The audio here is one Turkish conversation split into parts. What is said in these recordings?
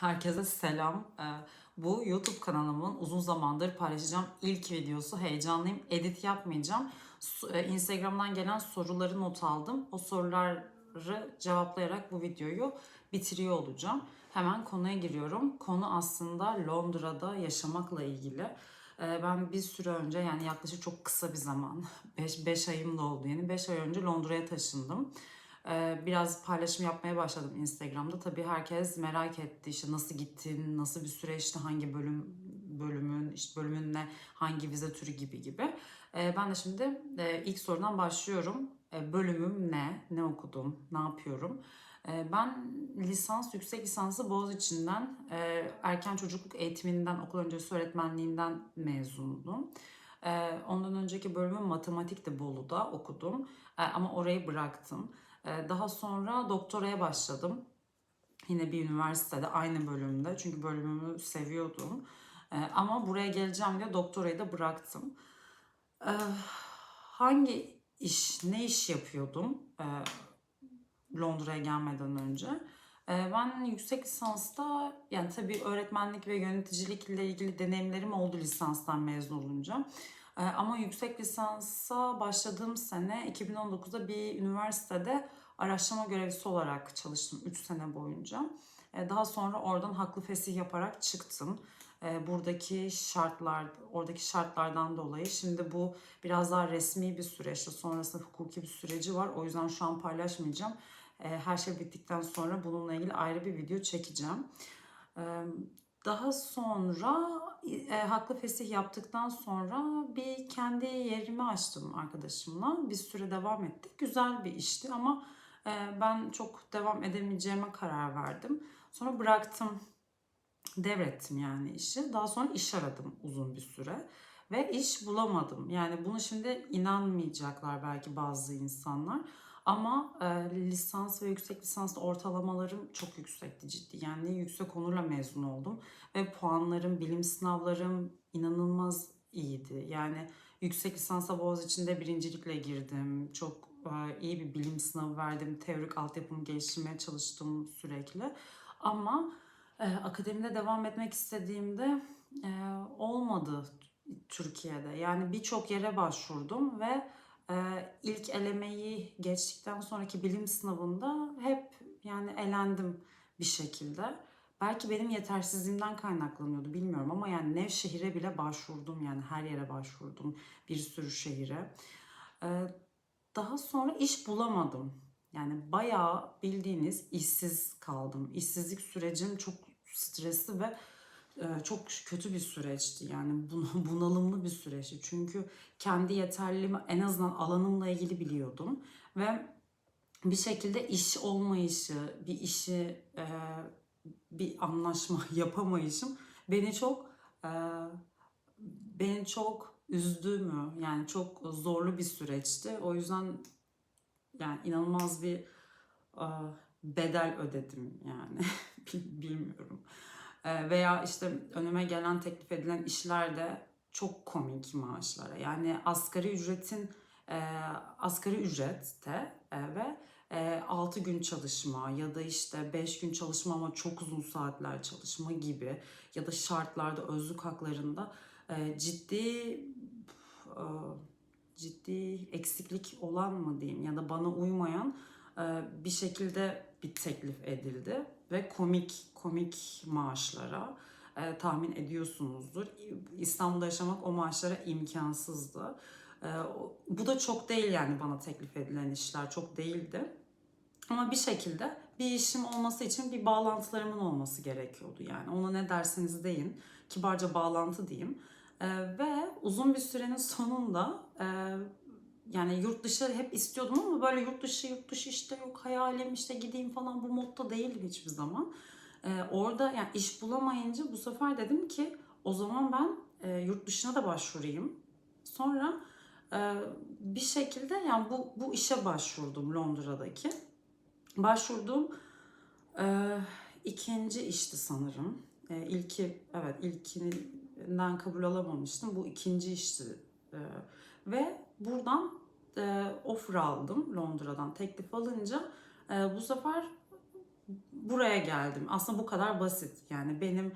Herkese selam. Ee, Bu YouTube kanalımın uzun zamandır paylaşacağım ilk videosu. Heyecanlıyım. Edit yapmayacağım. E, Instagram'dan gelen soruları not aldım. O soruları cevaplayarak bu videoyu bitiriyor olacağım. Hemen konuya giriyorum. Konu aslında Londra'da yaşamakla ilgili. Ee, Ben bir süre önce yani yaklaşık çok kısa bir zaman 5 ayım da oldu yeni 5 ay önce Londra'ya taşındım. Ee, biraz paylaşım yapmaya başladım Instagram'da. Tabii herkes merak etti işte nasıl gittin, nasıl bir süreçti, hangi bölüm bölümün, işte bölümün ne, hangi vize türü gibi gibi. Ee, ben de şimdi e, ilk sorudan başlıyorum. E, bölümüm ne, ne okudum, ne yapıyorum? E, ben lisans, yüksek lisansı Boğaziçi'nden erken çocukluk eğitiminden, okul öncesi öğretmenliğinden mezundum. Ondan önceki bölümüm matematikti Bolu'da okudum. Ama orayı bıraktım. Ee, Daha sonra doktoraya başladım. Yine bir üniversitede aynı bölümde. Çünkü bölümümü seviyordum. Ee, Ama buraya geleceğim diye doktorayı da bıraktım. Ee, Hangi iş, ne iş yapıyordum Londra'ya gelmeden önce? Ben yüksek lisansta yani tabii öğretmenlik ve yöneticilikle ilgili deneyimlerim oldu lisanstan mezun olunca. Ee, Ama yüksek lisansa başladığım sene 2019'da bir üniversitede araştırma görevlisi olarak çalıştım 3 sene boyunca. Ee, Daha sonra oradan haklı fesih yaparak çıktım. Ee, Buradaki şartlar, oradaki şartlardan dolayı şimdi bu biraz daha resmi bir süreçte sonrasında hukuki bir süreci var. O yüzden şu an paylaşmayacağım. Her şey bittikten sonra bununla ilgili ayrı bir video çekeceğim. Daha sonra e, haklı fesih yaptıktan sonra bir kendi yerimi açtım arkadaşımla. Bir süre devam ettik. Güzel bir işti ama e, ben çok devam edemeyeceğime karar verdim. Sonra bıraktım. Devrettim yani işi. Daha sonra iş aradım uzun bir süre. Ve iş bulamadım. Yani bunu şimdi inanmayacaklar belki bazı insanlar. Ama e, lisans ve yüksek lisanslı ortalamalarım çok yüksekti ciddi. Yani yüksek onurla mezun oldum. Ve puanlarım, bilim sınavlarım inanılmaz iyiydi. Yani yüksek lisansa Boğaziçi'nde birincilikle girdim. Çok e, iyi bir bilim sınavı verdim. Teorik altyapımı geliştirmeye çalıştım sürekli. Ama e, akademide devam etmek istediğimde e, olmadı Türkiye'de. Yani birçok yere başvurdum ve ilk elemeyi geçtikten sonraki bilim sınavında hep yani elendim bir şekilde. Belki benim yetersizliğimden kaynaklanıyordu bilmiyorum ama yani Nevşehir'e bile başvurdum yani her yere başvurdum bir sürü şehire. Daha sonra iş bulamadım. Yani bayağı bildiğiniz işsiz kaldım. İşsizlik sürecim çok stresli ve çok kötü bir süreçti. Yani bun- bunalımlı bir süreçti. Çünkü kendi yeterliliğimi en azından alanımla ilgili biliyordum. Ve bir şekilde iş olmayışı, bir işi, bir anlaşma yapamayışım beni çok beni çok üzdü mü? Yani çok zorlu bir süreçti. O yüzden yani inanılmaz bir bedel ödedim yani. Bil- Bilmiyorum. E, Veya işte önüme gelen teklif edilen işler de çok komik maaşlara. Yani asgari ücretin e, asgari ücrette e, ve e, 6 gün çalışma ya da işte 5 gün çalışma ama çok uzun saatler çalışma gibi ya da şartlarda özlük haklarında e, ciddi e, ciddi eksiklik olan mı diyeyim ya da bana uymayan e, bir şekilde bir teklif edildi ve komik komik maaşlara e, tahmin ediyorsunuzdur. İstanbul'da yaşamak o maaşlara imkansızdı. E, bu da çok değil yani bana teklif edilen işler çok değildi. Ama bir şekilde bir işim olması için bir bağlantılarımın olması gerekiyordu yani. Ona ne derseniz deyin. Kibarca bağlantı diyeyim. Ee, ve uzun bir sürenin sonunda e, yani yurt dışı hep istiyordum ama böyle yurt dışı yurt dışı işte yok hayalim işte gideyim falan bu modda değildim hiçbir zaman. Ee, orada yani iş bulamayınca bu sefer dedim ki o zaman ben e, yurt dışına da başvurayım. Sonra e, bir şekilde yani bu bu işe başvurdum Londra'daki. Başvurduğum e, ikinci işti sanırım. E, ilki evet ilkinden kabul alamamıştım. Bu ikinci işti. E, ve buradan e, offer aldım Londra'dan teklif alınca e, bu sefer buraya geldim. Aslında bu kadar basit. Yani benim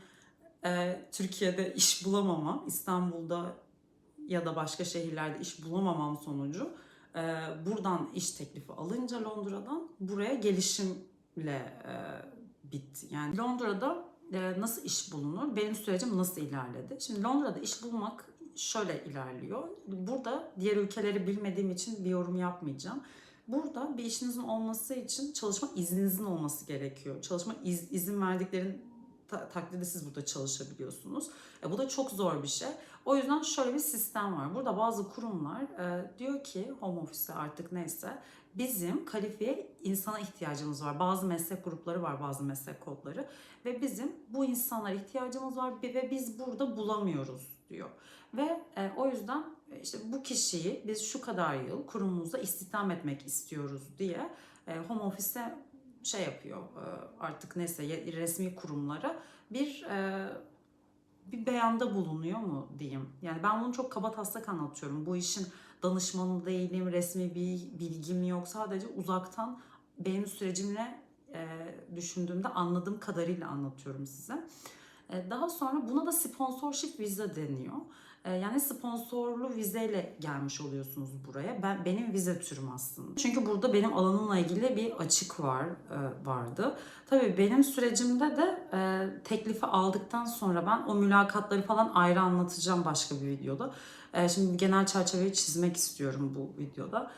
e, Türkiye'de iş bulamamam, İstanbul'da ya da başka şehirlerde iş bulamamam sonucu e, buradan iş teklifi alınca Londra'dan buraya gelişimle e, bitti. Yani Londra'da e, nasıl iş bulunur? Benim sürecim nasıl ilerledi? Şimdi Londra'da iş bulmak şöyle ilerliyor. Burada diğer ülkeleri bilmediğim için bir yorum yapmayacağım. Burada bir işinizin olması için çalışma izninizin olması gerekiyor. Çalışma iz- izin verdiklerin ta- takdirde siz burada çalışabiliyorsunuz. E, bu da çok zor bir şey. O yüzden şöyle bir sistem var. Burada bazı kurumlar e, diyor ki home office artık neyse bizim kalifiye insana ihtiyacımız var. Bazı meslek grupları var, bazı meslek kodları ve bizim bu insanlara ihtiyacımız var ve biz burada bulamıyoruz diyor. Ve e, o yüzden e, işte bu kişiyi biz şu kadar yıl kurumumuzda istihdam etmek istiyoruz diye e, home office'e şey yapıyor e, artık neyse resmi kurumlara bir e, bir beyanda bulunuyor mu diyeyim. Yani ben bunu çok kaba taslak anlatıyorum. Bu işin danışmanı değilim, resmi bir bilgim yok. Sadece uzaktan benim sürecimle e, düşündüğümde anladığım kadarıyla anlatıyorum size. E, Daha sonra buna da sponsorship vize deniyor. E, Yani sponsorlu vizeyle gelmiş oluyorsunuz buraya. Ben benim vize türüm aslında. Çünkü burada benim alanımla ilgili bir açık var e, vardı. Tabii benim sürecimde de teklifi aldıktan sonra ben o mülakatları falan ayrı anlatacağım başka bir videoda. Şimdi genel çerçeveyi çizmek istiyorum bu videoda.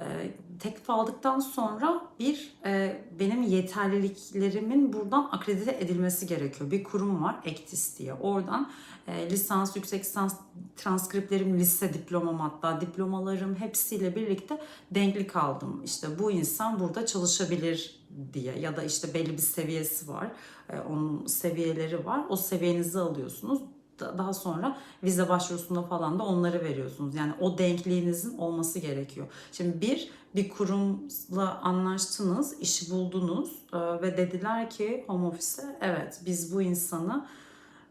E, teklif aldıktan sonra bir e, benim yeterliliklerimin buradan akredite edilmesi gerekiyor. Bir kurum var, Ektis diye. Oradan e, lisans, yüksek lisans transkriplerim, lise diplomam hatta diplomalarım hepsiyle birlikte denklik aldım. İşte bu insan burada çalışabilir diye ya da işte belli bir seviyesi var. E, onun seviyeleri var. O seviyenizi alıyorsunuz. Da- Daha sonra vize başvurusunda falan da onları veriyorsunuz. Yani o denkliğinizin olması gerekiyor. Şimdi bir bir kurumla anlaştınız, işi buldunuz e, ve dediler ki home office'e evet biz bu insanı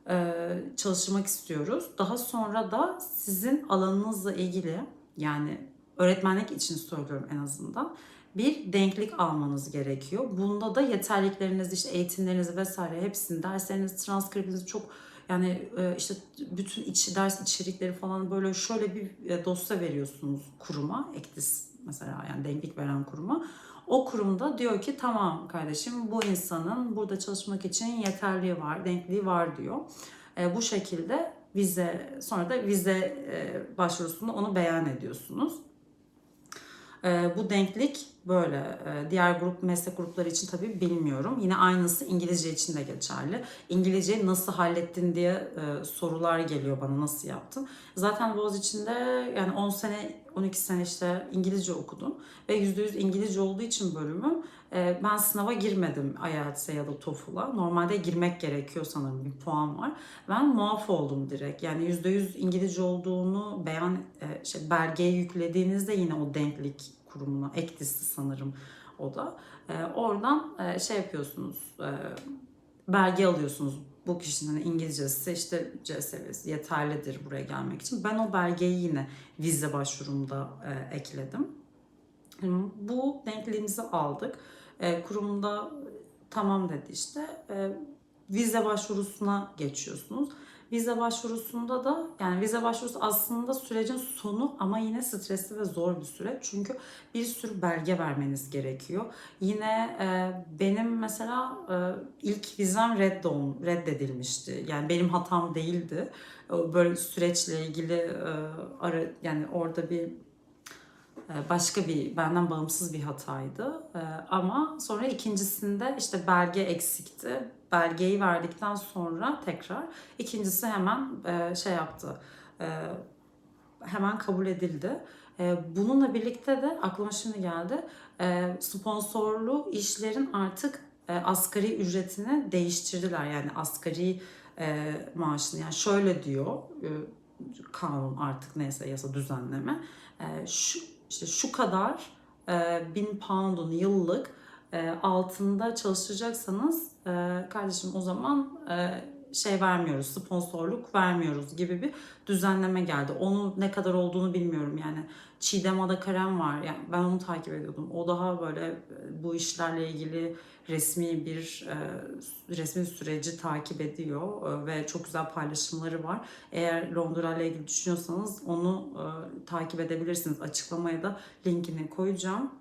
e, çalıştırmak istiyoruz. Daha sonra da sizin alanınızla ilgili yani öğretmenlik için söylüyorum en azından bir denklik almanız gerekiyor. Bunda da yeterliliklerinizi, işte eğitimlerinizi vesaire hepsini, derslerinizi, transkriptinizi çok yani e, işte bütün içi ders içerikleri falan böyle şöyle bir e, dosya veriyorsunuz kuruma, Ektis mesela yani denklik veren kuruma. O kurumda diyor ki tamam kardeşim bu insanın burada çalışmak için yeterliği var, denkliği var diyor. E, bu şekilde vize sonra da vize e, başvurusunda onu beyan ediyorsunuz. E, bu denklik böyle. E, diğer grup meslek grupları için tabii bilmiyorum. Yine aynısı İngilizce için de geçerli. İngilizceyi nasıl hallettin diye e, sorular geliyor bana nasıl yaptın. Zaten Boğaziçi'nde yani 10 sene 12 sene işte İngilizce okudum ve %100 İngilizce olduğu için bölümüm e, ben sınava girmedim IELTS'e ya da TOEFL'a. Normalde girmek gerekiyor sanırım bir puan var. Ben muaf oldum direkt. Yani %100 İngilizce olduğunu beyan e, şey, belgeye yüklediğinizde yine o denklik kurumuna ektisti sanırım o da. E, oradan e, şey yapıyorsunuz. E, belge alıyorsunuz. Bu kişinin İngilizcesi işte C seviyesi yeterlidir buraya gelmek için. Ben o belgeyi yine vize başvurumda e, ekledim. Bu denkliğimizi aldık. E, kurumda tamam dedi işte. E, vize başvurusuna geçiyorsunuz. Vize başvurusunda da yani vize başvurusu aslında sürecin sonu ama yine stresli ve zor bir süreç. Çünkü bir sürü belge vermeniz gerekiyor. Yine e, benim mesela e, ilk vizem reddol, reddedilmişti. Yani benim hatam değildi. E, Böyle süreçle ilgili e, ara, yani orada bir e, başka bir benden bağımsız bir hataydı. E, Ama sonra ikincisinde işte belge eksikti. Belgeyi verdikten sonra tekrar ikincisi hemen e, şey yaptı. E, Hemen kabul edildi. Bununla birlikte de aklıma şimdi geldi. Sponsorlu işlerin artık e, asgari ücretini değiştirdiler. Yani asgari e, maaşını yani şöyle diyor kanun artık neyse yasa düzenleme. Şu işte şu kadar e, bin pound'un yıllık e, altında çalışacaksanız e, kardeşim o zaman e, şey vermiyoruz, sponsorluk vermiyoruz gibi bir düzenleme geldi. Onun ne kadar olduğunu bilmiyorum yani. Çiğdem Ada var. Yani ben onu takip ediyordum. O daha böyle e, bu işlerle ilgili resmi bir e, resmi süreci takip ediyor e, ve çok güzel paylaşımları var. Eğer Londra ile ilgili düşünüyorsanız onu e, takip edebilirsiniz. Açıklamaya da linkini koyacağım.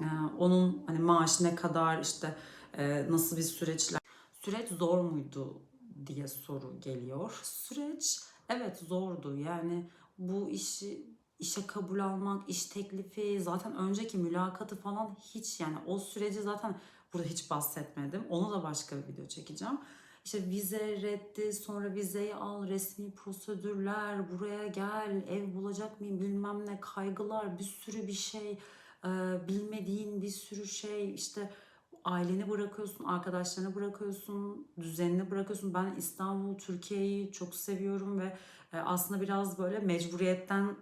E, onun hani maaşı ne kadar işte e, nasıl bir süreçler süreç zor muydu diye soru geliyor. Süreç evet zordu. Yani bu işi işe kabul almak, iş teklifi, zaten önceki mülakatı falan hiç yani o süreci zaten burada hiç bahsetmedim. Onu da başka bir video çekeceğim. İşte vize reddi, sonra vizeyi al, resmi prosedürler, buraya gel, ev bulacak mıyım bilmem ne, kaygılar, bir sürü bir şey, bilmediğin bir sürü şey, işte aileni bırakıyorsun, arkadaşlarını bırakıyorsun, düzenini bırakıyorsun. Ben İstanbul, Türkiye'yi çok seviyorum ve e, aslında biraz böyle mecburiyetten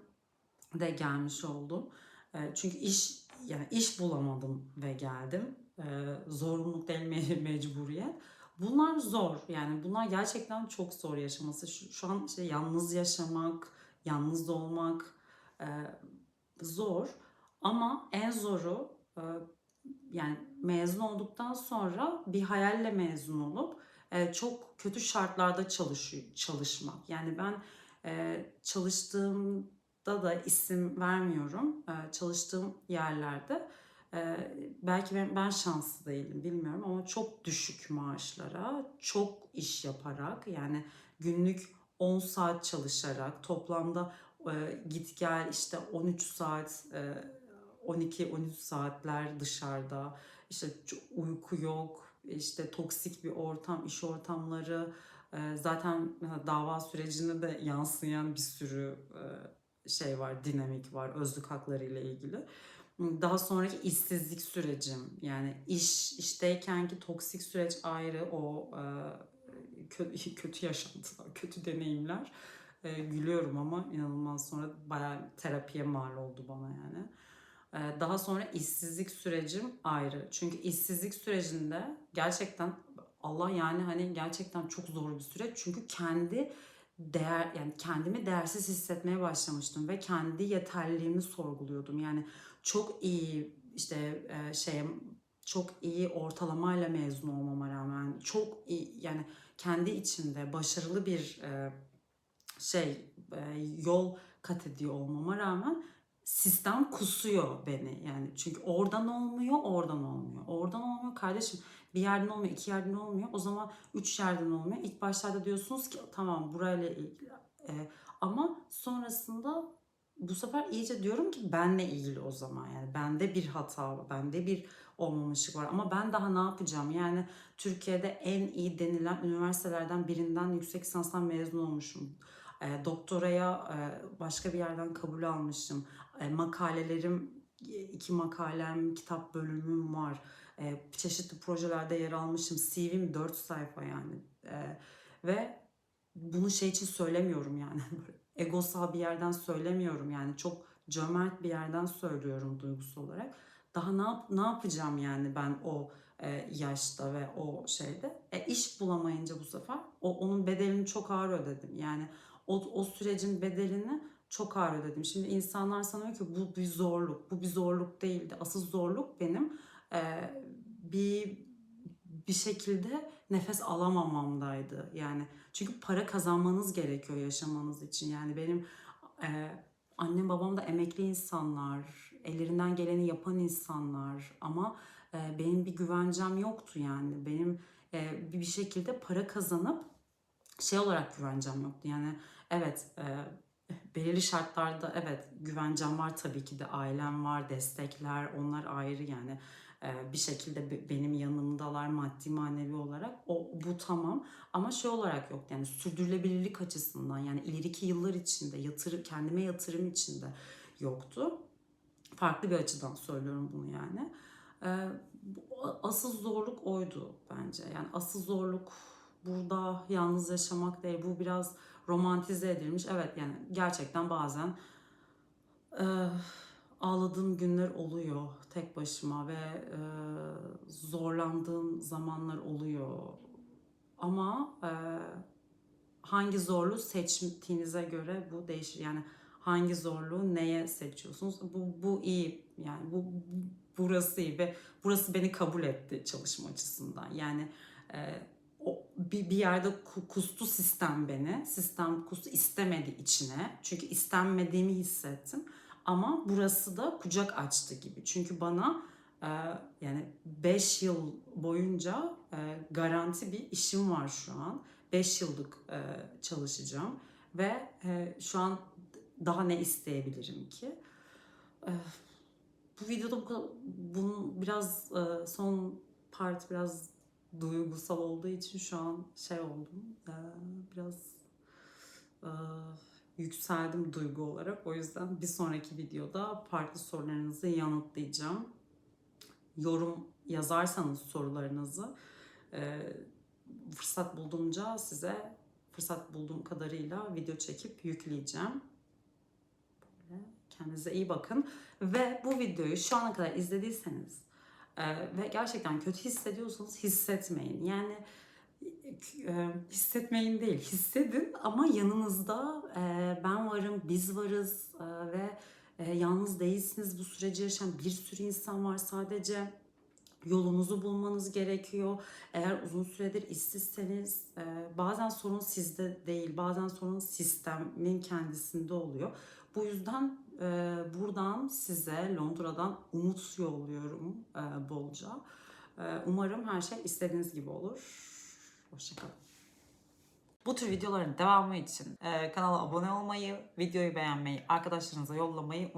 de gelmiş oldum. E, Çünkü iş yani iş bulamadım ve geldim. E, Zorunluluk değil me- mecburiyet. Bunlar zor yani bunlar gerçekten çok zor yaşaması. Şu, şu an işte yalnız yaşamak, yalnız olmak zor. Ama en zoru yani mezun olduktan sonra bir hayalle mezun olup e, çok kötü şartlarda çalışıyor, çalışmak. Yani ben e, çalıştığımda da isim vermiyorum. E, çalıştığım yerlerde e, belki ben, ben şanslı değilim bilmiyorum ama çok düşük maaşlara, çok iş yaparak yani günlük 10 saat çalışarak toplamda git gel işte 13 saat 12-13 saatler dışarıda. İşte uyku yok işte toksik bir ortam iş ortamları. Zaten dava sürecine de yansıyan bir sürü şey var dinamik var özlük hakları ile ilgili. Daha sonraki işsizlik sürecim yani iş işteyken ki toksik süreç ayrı o kötü, kötü yaşantılar kötü deneyimler. Gülüyorum ama inanılmaz sonra bayağı terapiye mal oldu bana yani. Ee, Daha sonra işsizlik sürecim ayrı. Çünkü işsizlik sürecinde gerçekten Allah yani hani gerçekten çok zor bir süreç. Çünkü kendi değer yani kendimi değersiz hissetmeye başlamıştım ve kendi yeterliliğimi sorguluyordum. Yani çok iyi işte şey çok iyi ortalamayla mezun olmama rağmen çok iyi yani kendi içinde başarılı bir e, şey e, yol kat ediyor olmama rağmen sistem kusuyor beni. Yani çünkü oradan olmuyor oradan olmuyor. Oradan olmuyor kardeşim. Bir yerden olmuyor iki yerden olmuyor. O zaman üç yerden olmuyor. İlk başlarda diyorsunuz ki tamam burayla ilgili. E, ama sonrasında bu sefer iyice diyorum ki benle ilgili o zaman. Yani bende bir hata var bende bir olmamışlık var. Ama ben daha ne yapacağım? Yani Türkiye'de en iyi denilen üniversitelerden birinden yüksek lisanstan mezun olmuşum. E, doktoraya e, başka bir yerden kabul almışım. E, makalelerim, iki makalem, kitap bölümüm var. E, çeşitli projelerde yer almışım. CV'm 4 sayfa yani. E, ve bunu şey için söylemiyorum yani. Egosal bir yerden söylemiyorum yani. Çok cömert bir yerden söylüyorum duygusal olarak. Daha ne, yap- ne yapacağım yani ben o e, yaşta ve o şeyde. E, iş bulamayınca bu sefer o, onun bedelini çok ağır ödedim. Yani o, o sürecin bedelini çok ağır ödedim. Şimdi insanlar sanıyor ki bu bir zorluk. Bu bir zorluk değildi. Asıl zorluk benim e, bir bir şekilde nefes alamamamdaydı. Yani çünkü para kazanmanız gerekiyor yaşamanız için. Yani benim e, annem babam da emekli insanlar, ellerinden geleni yapan insanlar ama e, benim bir güvencem yoktu yani. Benim e, bir şekilde para kazanıp şey olarak güvencem yoktu. Yani evet e, belirli şartlarda evet güvencem var tabii ki de ailem var, destekler onlar ayrı yani E, bir şekilde be- benim yanımdalar maddi manevi olarak o bu tamam ama şey olarak yok yani sürdürülebilirlik açısından yani ileriki yıllar içinde yatırım kendime yatırım içinde yoktu. Farklı bir açıdan söylüyorum bunu yani. E, asıl zorluk oydu bence yani asıl zorluk burada yalnız yaşamak değil bu biraz romantize edilmiş. Evet yani gerçekten bazen e, ağladığım günler oluyor tek başıma ve e, zorlandığım zamanlar oluyor. Ama e, hangi zorluğu seçtiğinize göre bu değişir. Yani hangi zorluğu neye seçiyorsunuz? Bu, bu iyi. Yani bu, bu- burası iyi ve burası beni kabul etti çalışma açısından. Yani e, bir, bir yerde ku- kustu sistem beni. Sistem kustu istemedi içine. Çünkü istenmediğimi hissettim. Ama burası da kucak açtı gibi. Çünkü bana e, yani 5 yıl boyunca e, garanti bir işim var şu an. 5 yıllık e, çalışacağım ve e, şu an daha ne isteyebilirim ki? E, bu videoda bu kadar, bunun biraz e, son part biraz duygusal olduğu için şu an şey oldum. e, biraz e, yükseldim duygu olarak. O yüzden bir sonraki videoda farklı sorularınızı yanıtlayacağım. Yorum yazarsanız sorularınızı e, fırsat bulduğumca size fırsat bulduğum kadarıyla video çekip yükleyeceğim. Böyle kendinize iyi bakın. Ve bu videoyu şu ana kadar izlediyseniz ve gerçekten kötü hissediyorsanız hissetmeyin. Yani e, hissetmeyin değil, hissedin ama yanınızda e, ben varım, biz varız e, ve yalnız değilsiniz. Bu süreci yaşayan bir sürü insan var sadece. Yolunuzu bulmanız gerekiyor. Eğer uzun süredir işsizseniz bazen sorun sizde değil, bazen sorun sistemin kendisinde oluyor. Bu yüzden e, buradan size Londra'dan umut yolluyorum e, bolca. E, umarım her şey istediğiniz gibi olur. Hoşçakalın. Bu tür videoların devamı için e, kanala abone olmayı, videoyu beğenmeyi, arkadaşlarınıza yollamayı